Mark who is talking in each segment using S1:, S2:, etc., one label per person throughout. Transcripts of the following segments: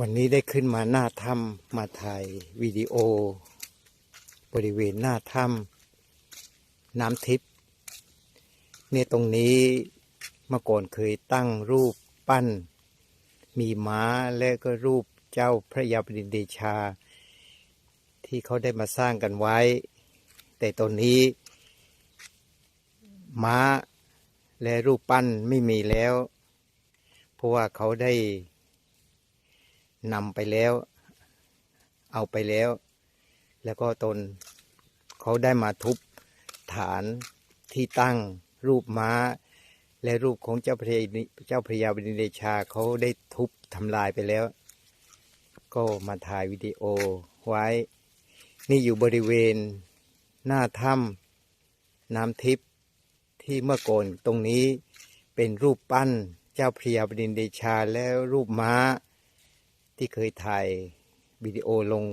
S1: วันนี้ได้ขึ้นมาหน้าถ้ำมาถ่ายวิดีโอ บริเวณหน้าถ้ำน้ำทิพย์เนี่ยตรงนี้เมื่อก่อนเคยตั้งรูปปั้น มีม้าและก็รูปเจ้าพระยาบดินเดชา ที่เขาได้มาสร้างกันไว้ แต่ตอนนี้ ม้าและรูปปั้นไม่มีแล้ว เพราะว่าเขาได้ นำไปแล้ว เอาไปแล้ว แล้วก็ตนเขาได้มาทุบฐานที่ตั้งรูปม้า และรูปของเจ้าพระยาเจ้าพระยาบดินเดชาเขาได้ทุบทำลายไปแล้ว ก็มาถ่ายวิดีโอไว้ นี่อยู่บริเวณหน้าถ้ำน้ำทิพย์ที่เมื่อก่อนตรงนี้เป็นรูปปั้นเจ้าพระยาบดินเดชาแล้วรูปม้า ที่เคยถ่ายวิดีโอลง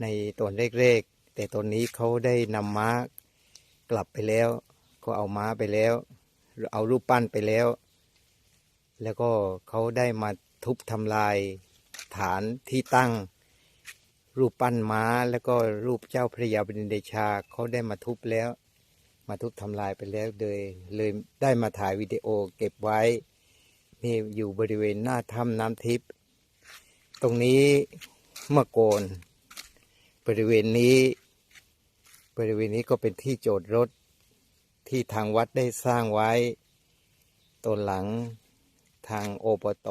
S1: ในตอนแรกๆ แต่ตอนนี้เขาได้นำม้ากลับไปแล้วก็เอาม้าไปแล้ว เอารูปปั้นไปแล้ว แล้วก็เขาได้มาทุบทำลายฐานที่ตั้ง รูปปั้นม้า แล้วก็รูปเจ้าพระยาบดินเดชาเขาได้มาทุบแล้ว มาทุบทำลายไปแล้วเลยเลยได้มาถ่ายวิดีโอเก็บไว้นี่อยู่บริเวณหน้าถ้ำน้ำทิพย์ ตรงนี้เมื่อก่อนบริเวณนี้ บริเวณนี้ก็เป็นที่โจทย์รถที่ทางวัดได้สร้างไว้ตนหลังทางโอปโต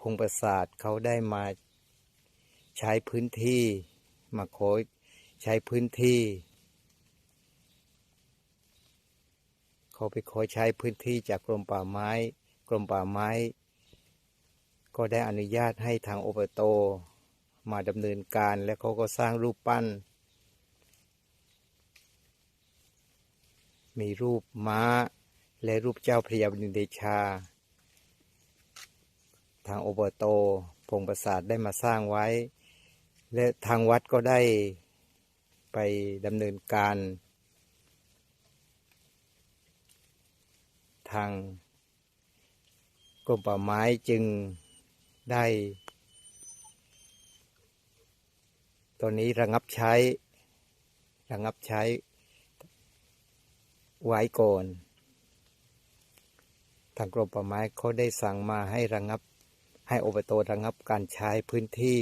S1: พงประสาทเขาได้มาใช้พื้นที่ มาขอใช้พื้นที่ เขาไปขอใช้พื้นที่จากกรมป่าไม้ กรมป่าไม้ ก็ได้อนุญาตให้ทางโอเบตมาดำเนินการและเขาก็สร้างรูปปั้น มีรูปม้าและรูปเจ้าพระยาบินเดชา ทางโอเบตพงประสาทได้มาสร้างไว้ และทางวัดก็ได้ไปดำเนินการ ทางกรมป่าไม้จึง ได้ตอนนี้ระงับใช้ ระงับใช้ ไว้ก่อนทางกรมป่าไม้เขาได้สั่งมาให้ระงับ ให้อบตระงับการใช้พื้นที่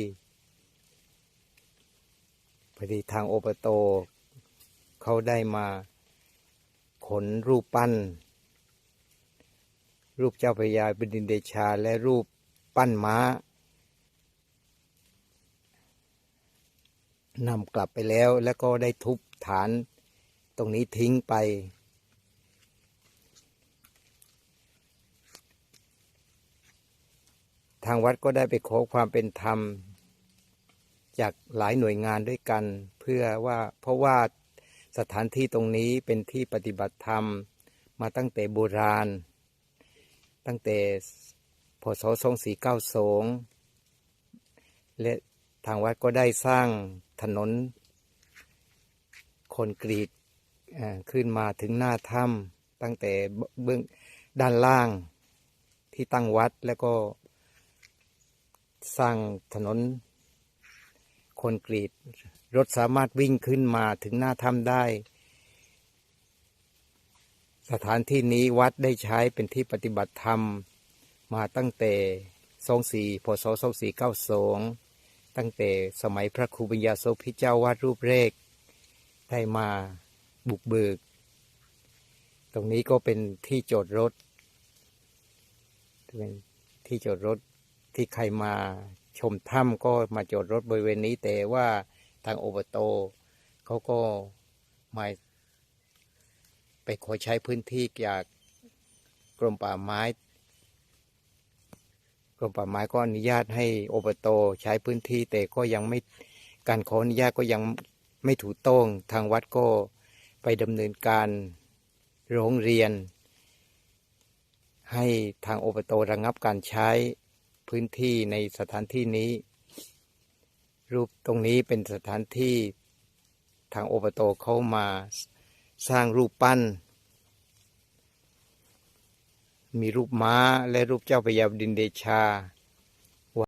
S1: พอดีทางอบตเขาได้มาขนรูปปั้น รูปเจ้าพระยาบินเดชาและรูป ปั้นม้านำกลับไปแล้วแล้วก็ได้ทุบฐานตรงนี้ทิ้งไป ทางวัดก็ได้ไปขอความเป็นธรรม จากหลายหน่วยงานด้วยกัน เพื่อว่าเพราะว่าสถานที่ตรงนี้เป็นที่ปฏิบัติธรรมมาตั้งแต่โบราณ ตั้งแต่ พศ2492 และทางวัดก็ได้สร้างถนนคอนกรีตขึ้นมาถึงหน้าถ้ำตั้งแต่เบื้องด้านล่างที่ตั้งวัดแล้วก็สร้างถนนคอนกรีต รถสามารถวิ่งขึ้นมาถึงหน้าถ้ำได้ สถานที่นี้วัดได้ใช้เป็นที่ปฏิบัติธรรม มาตั้งแต่24พศ2492ตั้งแต่สมัยพระครูปัญญาโสพิเจ้าวาดรูปแรก ได้มาบุกเบิก ตรงนี้ก็เป็นที่จอดรถเป็นที่จอดรถที่ใครมาชมถ้ำก็มาจอดรถบริเวณนี้แต่ว่าทางโอบโตเขาก็มาไปขอใช้พื้นที่จากกรมป่าไม้ รมป่าไม้ก็อนุญาตให้อบตใช้พื้นที่แต่ก็ยังไม่การขออนุญาตก็ยังไม่ถูกต้องทางวัดก็ไปดำเนินการร้องเรียน ให้ทางอบตระงับการใช้พื้นที่ในสถานที่นี้ รูปตรงนี้เป็นสถานที่ทางอบตเขามาสร้างรูปปั้น มีรูปม้าและรูปเจ้าพยาบดินเดชา